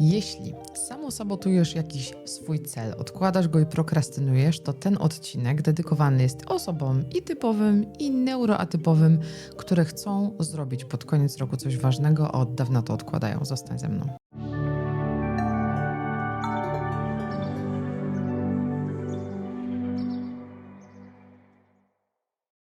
Jeśli samo sabotujesz jakiś swój cel, odkładasz go i prokrastynujesz, to ten odcinek dedykowany jest osobom i typowym, i neuroatypowym, które chcą zrobić pod koniec roku coś ważnego, a od dawna to odkładają. Zostań ze mną.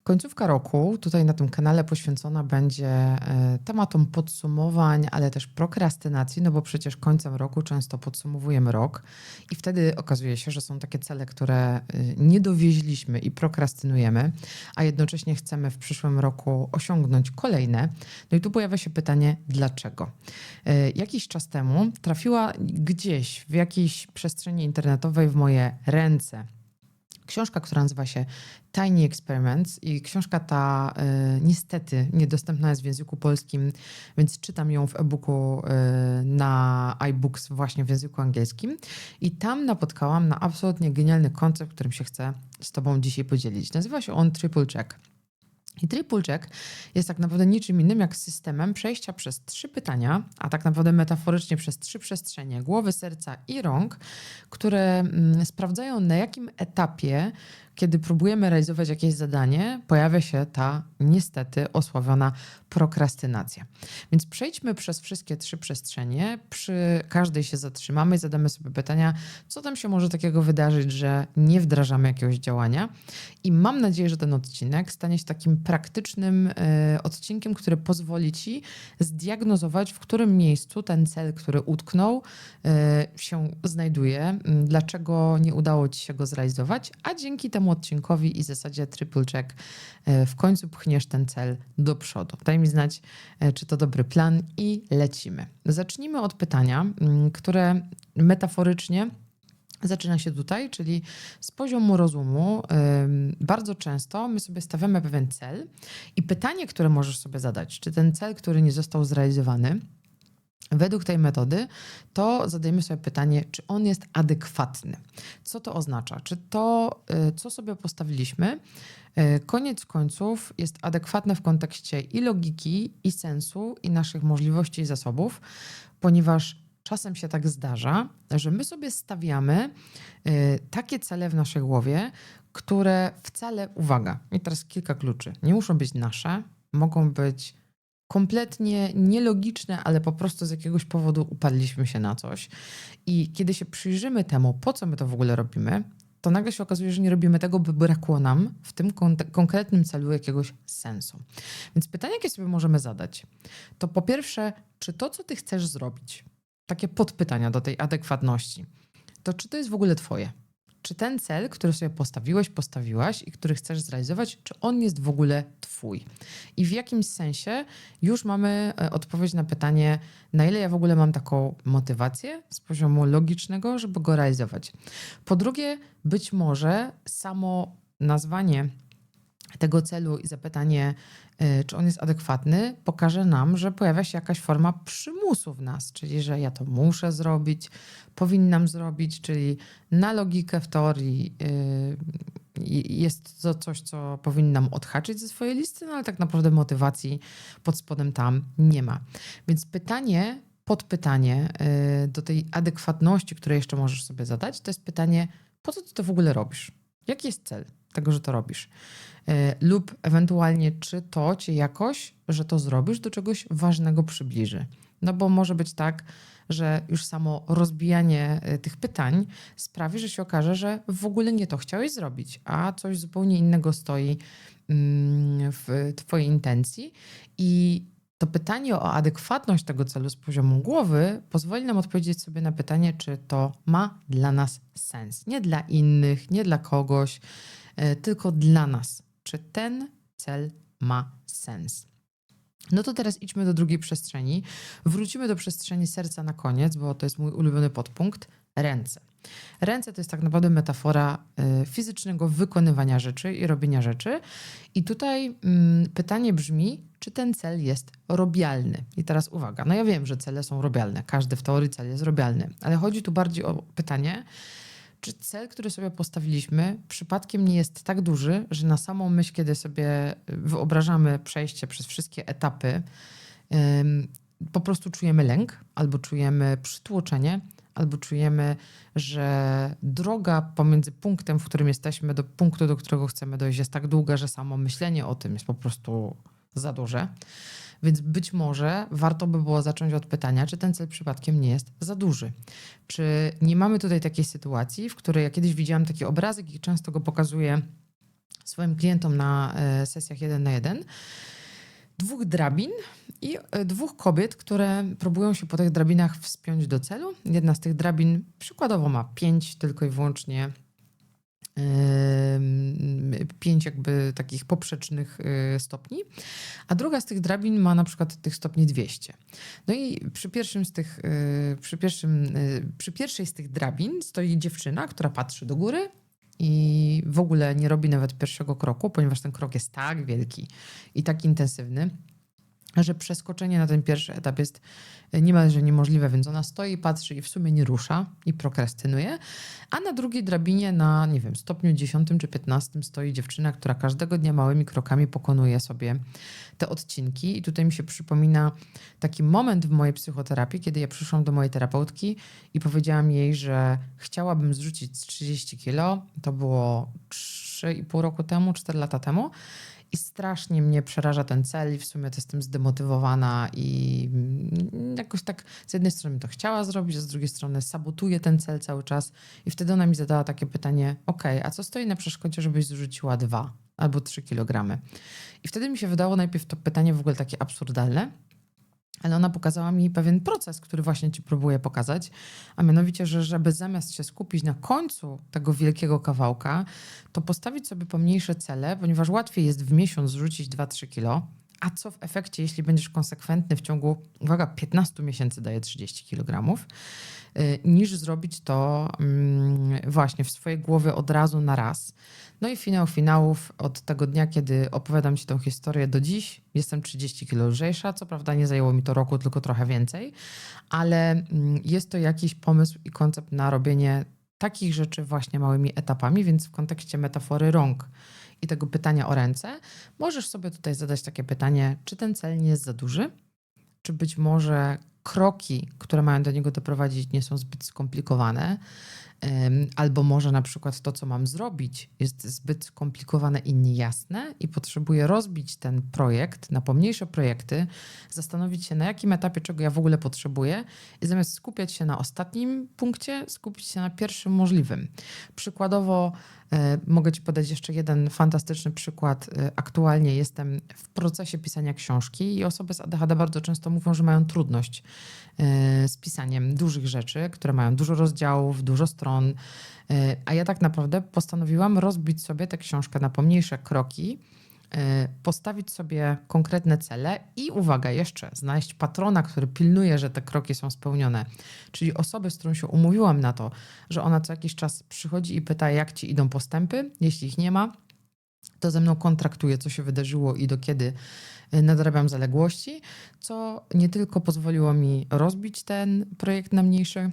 Końcówka roku tutaj na tym kanale poświęcona będzie e, tematom podsumowań, ale też prokrastynacji, no bo przecież końcem roku często podsumowujemy rok i wtedy okazuje się, że są takie cele, które e, nie dowieźliśmy i prokrastynujemy, a jednocześnie chcemy w przyszłym roku osiągnąć kolejne. No i tu pojawia się pytanie, dlaczego? E, Jakiś czas temu trafiła gdzieś w jakiejś przestrzeni internetowej w moje ręce książka, która nazywa się Tiny Experiments i książka ta y, niestety niedostępna jest w języku polskim, więc czytam ją w e-booku y, na iBooks właśnie w języku angielskim i tam napotkałam na absolutnie genialny koncept, którym się chcę z tobą dzisiaj podzielić. Nazywa się on Triple Check. I triple check jest tak naprawdę niczym innym jak systemem przejścia przez trzy pytania, a tak naprawdę metaforycznie przez trzy przestrzenie głowy, serca i rąk, które mm, sprawdzają na jakim etapie, kiedy próbujemy realizować jakieś zadanie, pojawia się ta niestety osławiona prokrastynacja. Więc przejdźmy przez wszystkie trzy przestrzenie, przy każdej się zatrzymamy i zadamy sobie pytania, co tam się może takiego wydarzyć, że nie wdrażamy jakiegoś działania. I mam nadzieję, że ten odcinek stanie się takim praktycznym y, odcinkiem, który pozwoli Ci zdiagnozować, w którym miejscu ten cel, który utknął, y, się znajduje, dlaczego nie udało Ci się go zrealizować, a dzięki temu odcinkowi i zasadzie triple check y, w końcu pchniesz ten cel do przodu. Daj mi znać, y, czy to dobry plan i lecimy. Zacznijmy od pytania, y, które metaforycznie zaczyna się tutaj, czyli z poziomu rozumu. Bardzo często my sobie stawiamy pewien cel i pytanie, które możesz sobie zadać, czy ten cel, który nie został zrealizowany, według tej metody, to zadajemy sobie pytanie, czy on jest adekwatny. Co to oznacza? Czy to, y, co sobie postawiliśmy, y, koniec końców jest adekwatne w kontekście i logiki, i sensu, i naszych możliwości i zasobów, ponieważ czasem się tak zdarza, że my sobie stawiamy y, takie cele w naszej głowie, które wcale, uwaga, i teraz kilka kluczy, nie muszą być nasze, mogą być kompletnie nielogiczne, ale po prostu z jakiegoś powodu upadliśmy się na coś. I kiedy się przyjrzymy temu, po co my to w ogóle robimy, to nagle się okazuje, że nie robimy tego, by brakło nam w tym kon- konkretnym celu jakiegoś sensu. Więc pytanie, jakie sobie możemy zadać, to po pierwsze, czy to, co ty chcesz zrobić, takie podpytania do tej adekwatności, to czy to jest w ogóle twoje? Czy ten cel, który sobie postawiłeś, postawiłaś i który chcesz zrealizować, czy on jest w ogóle twój? I w jakimś sensie już mamy e, odpowiedź na pytanie, na ile ja w ogóle mam taką motywację z poziomu logicznego, żeby go realizować. Po drugie, być może samo nazwanie tego celu i zapytanie, y, czy on jest adekwatny, pokaże nam, że pojawia się jakaś forma przymusu w nas, czyli że ja to muszę zrobić, powinnam zrobić, czyli na logikę w teorii y, jest to coś, co powinnam odhaczyć ze swojej listy, no ale tak naprawdę motywacji pod spodem tam nie ma. Więc pytanie, podpytanie y, do tej adekwatności, które jeszcze możesz sobie zadać, to jest pytanie, po co ty to w ogóle robisz? Jaki jest cel tego, że to robisz? E, lub ewentualnie, czy to cię jakoś, że to zrobisz, do czegoś ważnego przybliży. No bo może być tak, że już samo rozbijanie e, tych pytań sprawi, że się okaże, że w ogóle nie to chciałeś zrobić, a coś zupełnie innego stoi mm, w twojej intencji i to pytanie o adekwatność tego celu z poziomu głowy pozwoli nam odpowiedzieć sobie na pytanie, czy to ma dla nas sens. Nie dla innych, nie dla kogoś, e, tylko dla nas. Czy ten cel ma sens? No to teraz idźmy do drugiej przestrzeni. Wrócimy do przestrzeni serca na koniec, bo to jest mój ulubiony podpunkt ręce. Ręce to jest tak naprawdę metafora y, fizycznego wykonywania rzeczy i robienia rzeczy. I tutaj mm, pytanie brzmi, czy ten cel jest robialny? I teraz uwaga, no ja wiem, że cele są robialne, każdy w teorii cel jest robialny, ale chodzi tu bardziej o pytanie, czy cel, który sobie postawiliśmy, przypadkiem nie jest tak duży, że na samą myśl, kiedy sobie wyobrażamy przejście przez wszystkie etapy, po prostu czujemy lęk, albo czujemy przytłoczenie, albo czujemy, że droga pomiędzy punktem, w którym jesteśmy, do punktu, do którego chcemy dojść, jest tak długa, że samo myślenie o tym jest po prostu za duże. Więc być może warto by było zacząć od pytania, czy ten cel przypadkiem nie jest za duży. Czy nie mamy tutaj takiej sytuacji, w której ja kiedyś widziałam taki obrazek i często go pokazuję swoim klientom na e, sesjach jeden na jeden. Dwóch drabin i e, dwóch kobiet, które próbują się po tych drabinach wspiąć do celu. Jedna z tych drabin przykładowo ma pięć tylko i wyłącznie pięć jakby takich poprzecznych y, stopni, a druga z tych drabin ma na przykład tych stopni 200. No i przy pierwszym z tych, y, przy, pierwszym, przy pierwszej z tych drabin stoi dziewczyna, która patrzy do góry i w ogóle nie robi nawet pierwszego kroku, ponieważ ten krok jest tak wielki i tak intensywny, że przeskoczenie na ten pierwszy etap jest niemalże niemożliwe, więc ona stoi, patrzy i w sumie nie rusza i prokrastynuje, a na drugiej drabinie na, nie wiem, stopniu 10 czy 15 stoi dziewczyna, która każdego dnia małymi krokami pokonuje sobie te odcinki. I tutaj mi się przypomina taki moment w mojej psychoterapii, kiedy ja przyszłam do mojej terapeutki i powiedziałam jej, że chciałabym zrzucić 30 kilo, to było 3,5 roku temu, 4 lata temu i strasznie mnie przeraża ten cel i w sumie to jestem zdemotywowana i jakoś tak z jednej strony to chciała zrobić, a z drugiej strony sabotuję ten cel cały czas. I wtedy ona mi zadała takie pytanie, ok, a co stoi na przeszkodzie, żebyś zrzuciła dwa albo trzy kilogramy? I wtedy mi się wydało najpierw to pytanie w ogóle takie absurdalne, ale ona pokazała mi pewien proces, który właśnie ci próbuję pokazać, a mianowicie, że żeby zamiast się skupić na końcu tego wielkiego kawałka, to postawić sobie pomniejsze cele, ponieważ łatwiej jest w miesiąc zrzucić 2-3 kilo, a co w efekcie, jeśli będziesz konsekwentny w ciągu, uwaga, 15 miesięcy daje 30 kg, y, niż zrobić to mm, właśnie w swojej głowie od razu na raz. No i finał finałów od tego dnia, kiedy opowiadam Ci tę historię do dziś, jestem 30 kg lżejsza. Co prawda nie zajęło mi to roku, tylko trochę więcej, ale mm, jest to jakiś pomysł i koncept na robienie takich rzeczy właśnie małymi etapami, więc w kontekście metafory rąk i tego pytania o ręce, możesz sobie tutaj zadać takie pytanie, czy ten cel nie jest za duży? Czy być może kroki, które mają do niego doprowadzić, nie są zbyt skomplikowane? Albo może na przykład to, co mam zrobić, jest zbyt skomplikowane i niejasne, i potrzebuję rozbić ten projekt na pomniejsze projekty, zastanowić się, na jakim etapie czego ja w ogóle potrzebuję, i zamiast skupiać się na ostatnim punkcie, skupić się na pierwszym możliwym. Przykładowo, e, mogę Ci podać jeszcze jeden fantastyczny przykład. E, aktualnie jestem w procesie pisania książki, i osoby z ADHD bardzo często mówią, że mają trudność e, z pisaniem dużych rzeczy, które mają dużo rozdziałów, dużo stron stron. E, a ja tak naprawdę postanowiłam rozbić sobie tę książkę na pomniejsze kroki, e, postawić sobie konkretne cele i uwaga, jeszcze znaleźć patrona, który pilnuje, że te kroki są spełnione. Czyli osobę, z którą się umówiłam na to, że ona co jakiś czas przychodzi i pyta, jak ci idą postępy. Jeśli ich nie ma, to ze mną kontraktuje, co się wydarzyło i do kiedy e, nadrabiam zaległości, co nie tylko pozwoliło mi rozbić ten projekt na mniejsze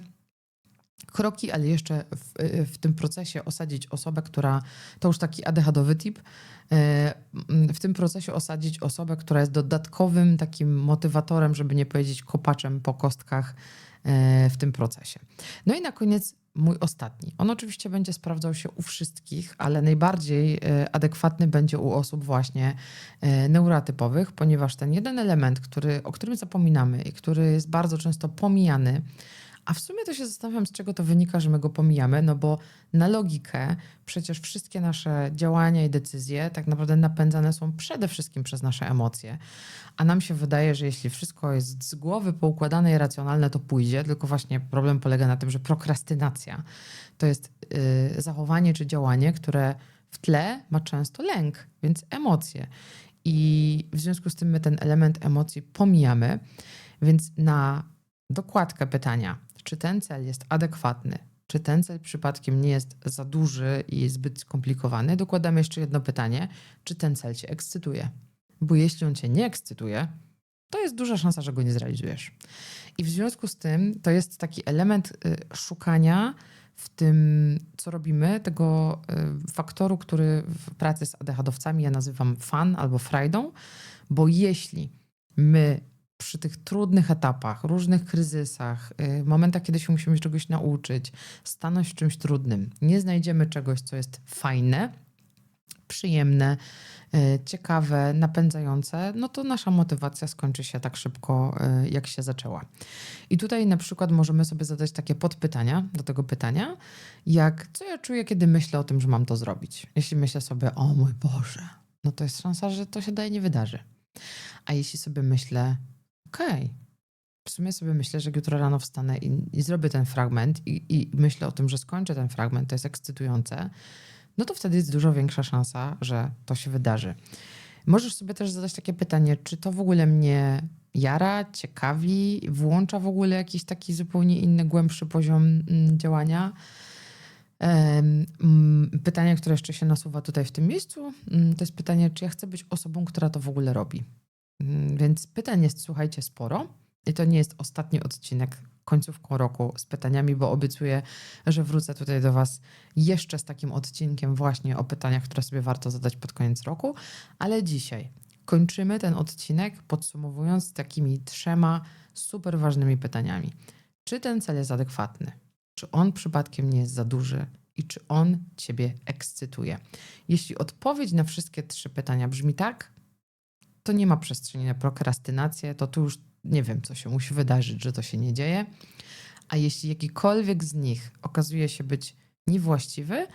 kroki, ale jeszcze w, w, tym procesie osadzić osobę, która to już taki ADHDowy tip, e, w tym procesie osadzić osobę, która jest dodatkowym takim motywatorem, żeby nie powiedzieć kopaczem po kostkach e, w tym procesie. No i na koniec mój ostatni. On oczywiście będzie sprawdzał się u wszystkich, ale najbardziej e, adekwatny będzie u osób właśnie neurotypowych, ponieważ ten jeden element, który, o którym zapominamy i który jest bardzo często pomijany, a w sumie to się zastanawiam, z czego to wynika, że my go pomijamy, no bo na logikę przecież wszystkie nasze działania i decyzje tak naprawdę napędzane są przede wszystkim przez nasze emocje. A nam się wydaje, że jeśli wszystko jest z głowy poukładane i racjonalne, to pójdzie, tylko właśnie problem polega na tym, że prokrastynacja to jest yy, zachowanie czy działanie, które w tle ma często lęk, więc emocje. I w związku z tym my ten element emocji pomijamy, więc na dokładkę pytania, czy ten cel jest adekwatny, czy ten cel przypadkiem nie jest za duży i zbyt skomplikowany, dokładamy jeszcze jedno pytanie, czy ten cel cię ekscytuje. Bo jeśli on cię nie ekscytuje, to jest duża szansa, że go nie zrealizujesz. I w związku z tym to jest taki element y, szukania w tym, co robimy, tego y, faktoru, który w pracy z ADHD-owcami ja nazywam fan albo frajdą, bo jeśli my przy tych trudnych etapach, różnych kryzysach, y, momentach, kiedy się musimy czegoś nauczyć, stanąć w czymś trudnym, nie znajdziemy czegoś, co jest fajne, przyjemne, y, ciekawe, napędzające, no to nasza motywacja skończy się tak szybko, y, jak się zaczęła. I tutaj na przykład możemy sobie zadać takie podpytania do tego pytania, jak co ja czuję, kiedy myślę o tym, że mam to zrobić. Jeśli myślę sobie, o mój Boże, no to jest szansa, że to się daje nie wydarzy. A jeśli sobie myślę, okej, w sumie sobie myślę, że jutro rano wstanę i, i zrobię ten fragment i, i myślę o tym, że skończę ten fragment, to jest ekscytujące, no to wtedy jest dużo większa szansa, że to się wydarzy. Możesz sobie też zadać takie pytanie, czy to w ogóle mnie jara, ciekawi, włącza w ogóle jakiś taki zupełnie inny, głębszy poziom mm, działania. Mm, Pytanie, które jeszcze się nasuwa tutaj w tym miejscu, mm, to jest pytanie, czy ja chcę być osobą, która to w ogóle robi. Mm, Więc pytań jest, słuchajcie, sporo. I to nie jest ostatni odcinek końcówką roku z pytaniami, bo obiecuję, że wrócę tutaj do Was jeszcze z takim odcinkiem właśnie o pytaniach, które sobie warto zadać pod koniec roku. Ale dzisiaj kończymy ten odcinek podsumowując takimi trzema super ważnymi pytaniami. Czy ten cel jest adekwatny? Czy on przypadkiem nie jest za duży? I czy on Ciebie ekscytuje? Jeśli odpowiedź na wszystkie trzy pytania brzmi tak, to nie ma przestrzeni na prokrastynację, to tu już nie wiem, co się musi wydarzyć, że to się nie dzieje. A jeśli jakikolwiek z nich okazuje się być niewłaściwy,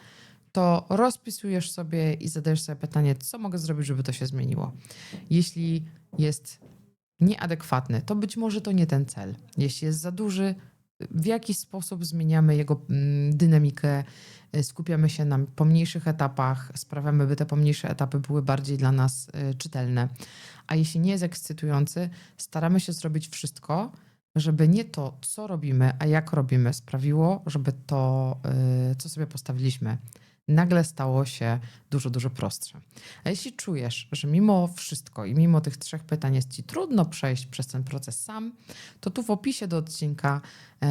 to rozpisujesz sobie i zadajesz sobie pytanie, co mogę zrobić, żeby to się zmieniło. Jeśli jest nieadekwatny, to być może to nie ten cel. Jeśli jest za duży, w jakiś sposób zmieniamy jego mm, dynamikę, y, skupiamy się na pomniejszych etapach, sprawiamy, by te pomniejsze etapy były bardziej dla nas y, czytelne. A jeśli nie jest ekscytujący, staramy się zrobić wszystko, żeby nie to, co robimy, a jak robimy, sprawiło, żeby to, y, co sobie postawiliśmy, nagle stało się dużo, dużo prostsze. A jeśli czujesz, że mimo wszystko i mimo tych trzech pytań jest ci trudno przejść przez ten proces sam, to tu w opisie do odcinka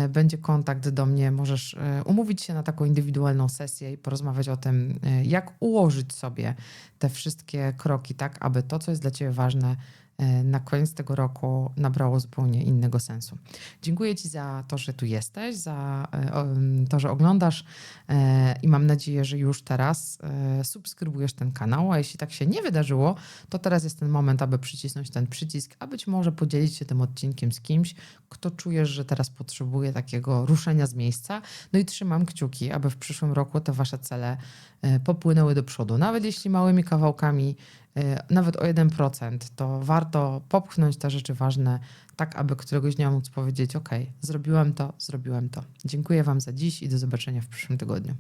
będzie kontakt do mnie. Możesz e, umówić się na taką indywidualną sesję i porozmawiać o tym, e, jak ułożyć sobie te wszystkie kroki, tak aby to, co jest dla ciebie ważne, e, na koniec tego roku nabrało zupełnie innego sensu. Dziękuję Ci za to, że tu jesteś, za e, o, m, to, że oglądasz e, i mam nadzieję, że już teraz e, subskrybujesz ten kanał, a jeśli tak się nie wydarzyło, to teraz jest ten moment, aby przycisnąć ten przycisk, a być może podzielić się tym odcinkiem z kimś, kto czujesz, że teraz potrzebuje takiego ruszenia z miejsca. No i trzymam kciuki, aby w przyszłym roku te Wasze cele e, popłynęły do przodu. Nawet jeśli małymi kawałkami, e, nawet o 1%, to warto popchnąć te rzeczy ważne, tak aby któregoś dnia móc powiedzieć: OK, zrobiłem to, zrobiłem to. Dziękuję Wam za dziś i do zobaczenia w przyszłym tygodniu.